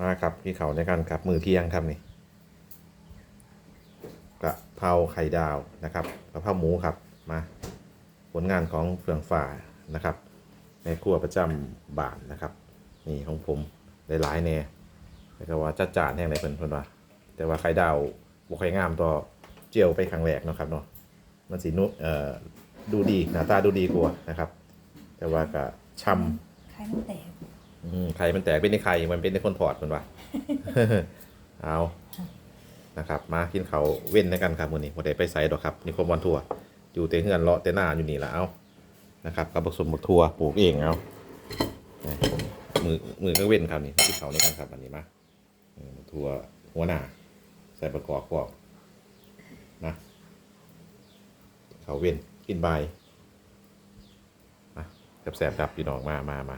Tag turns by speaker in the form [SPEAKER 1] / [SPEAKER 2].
[SPEAKER 1] มาครับพี่เขาในการครับมือเที่ยงครับนี่กะเพราไข่ดาวนะครับกะเพราหมูครับมาผลงานของเฟืองฝ่านะครับในครัวประจำบ้านนะครับ นี่ของผมหลายๆแน่แล้วก็ว่าจัดจานแห่งไหนเพิ่นเพิ่นว่า แต่ว่าไข่ดาวบ่ค่อยงามต่อเจียวไปครั้งแรกนะครับเนาะมันสินุเอ่อดูดีหน้าตาดูดีกว่านะครับ แต่ว่าก็ช่ำ
[SPEAKER 2] ไข่มันแตก
[SPEAKER 1] ไข่มันแตกเป็นในไข่มันเป็นในคนถอดมันวะเอานะครับ มากินเขาเว้นในกันครับมือนี้บ่ได้ไปไสดอกครับนี่คมวันทั่วอยู่แต่เฮือนเลาะแต่หน้าอยู่นี่ละเอานะครับกับผสมบักทั่วปลูกเองเอามือมือก็เว้นครับนี่กินเขาในกันครับอันนี้มาทั่วหัวหน้าใส่ประกอบพวกนะเขาเว้นกินใบายมาแสบๆครับพี่น้องมามามา